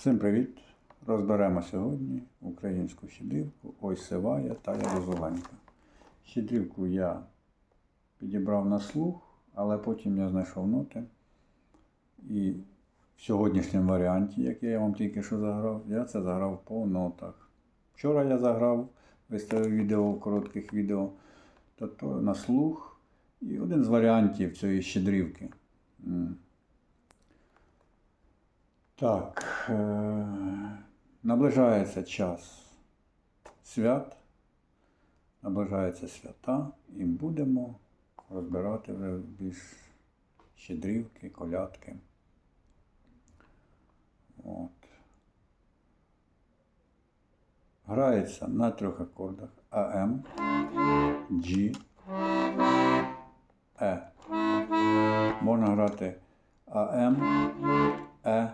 Всім привіт! Розберемо сьогодні українську щедрівку Ой сивая та Ярозоленька. Щедрівку я підібрав на слух, але потім я знайшов ноти. І в сьогоднішньому варіанті, який я вам тільки що заграв, я це заграв по нотах. Вчора я заграв, виставив відео коротких відео, тобто на слух. І один з варіантів цієї щедрівки. Так, е- наближається час свят, наближаються свята і будемо розбирати вже більш щедрівки, колядки. От. Грається на трьох акордах АМ, G, Е. Можна грати АМ, Е,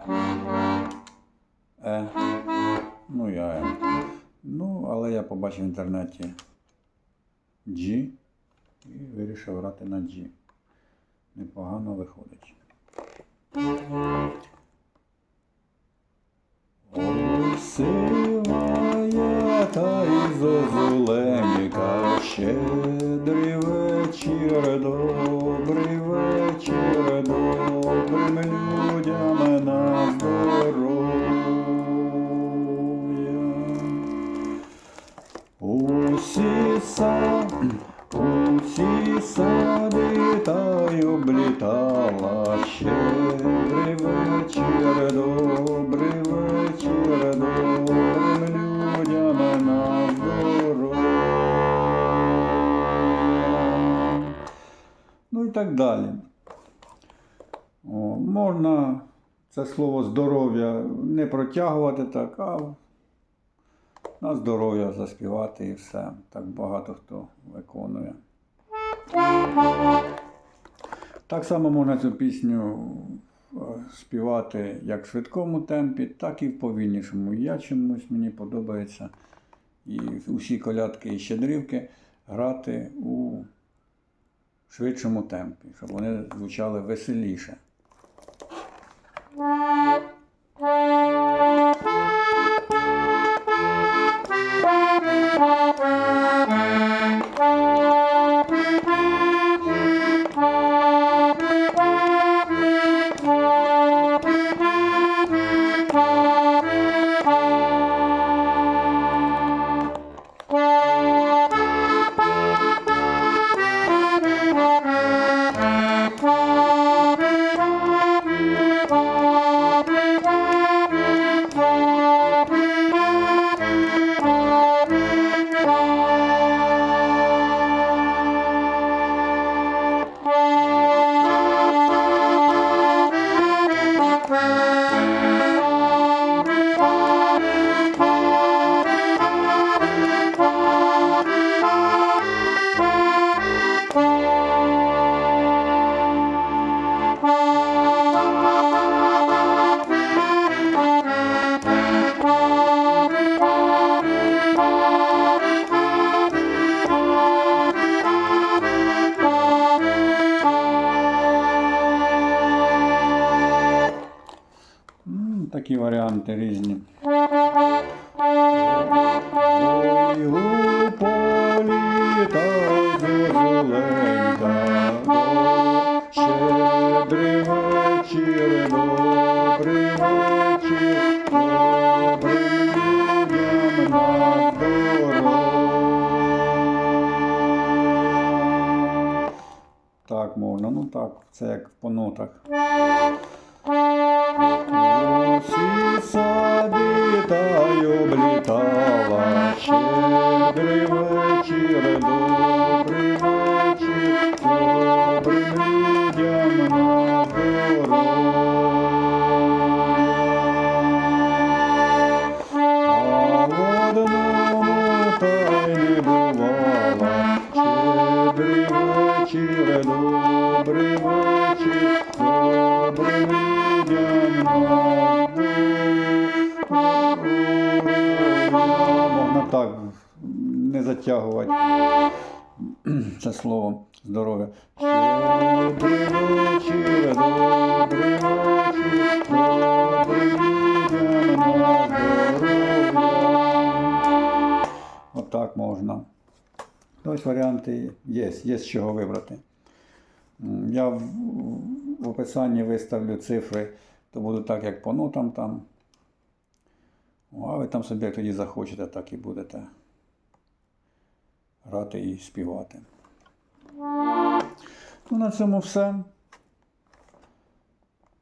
Е, ну і АМ. Ну, але я побачив в інтернеті G і вирішив грати на G. Непогано виходить. Ой, сивая та й зозуленька, щедрий вечір, добрий вечір, добрим людям Усі са, усі сади й облітала, щедрий вечір, добрий вечір, добрим людям на здоров'я. Ну і так далі. О, можна це слово здоров'я не протягувати так, а на здоров'я заспівати і все. Так багато хто виконує. Так само можна цю пісню е, співати як в швидкому темпі, так і в повільнішому. Я чомусь мені подобається і усі колядки і щедрівки грати у швидшому темпі, щоб вони звучали веселіше. Такі варіанти різні. Ой, у полі та зозуленька, щедрий вечір, добрий вечір, добрим людям на здоров'я. Так можна, ну так, це як по нотах. Усі сади та й облітала, щедрий вечір, добрий вечір, добрим людям на. А в одному та й не бувала, щедрий вечір, добрий не затягувати це слово здоров'я. Добрий вечір. Отак можна. Тобто варіанти є, є з чого вибрати. Я в, в описанні виставлю цифри, то буду так, як по нотам там. Ну, а ви там собі як тоді захочете, так і будете грати і співати. Ну, на цьому все.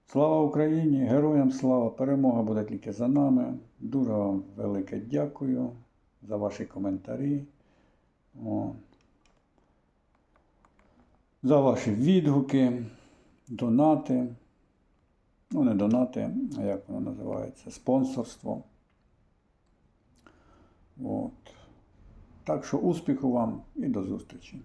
Слава Україні! Героям слава! Перемога буде тільки за нами. Дуже вам велике дякую за ваші коментарі. О. За ваші відгуки, донати. Ну, не донати, а як воно називається? Спонсорство. От. Так що успіху вам і до зустрічі!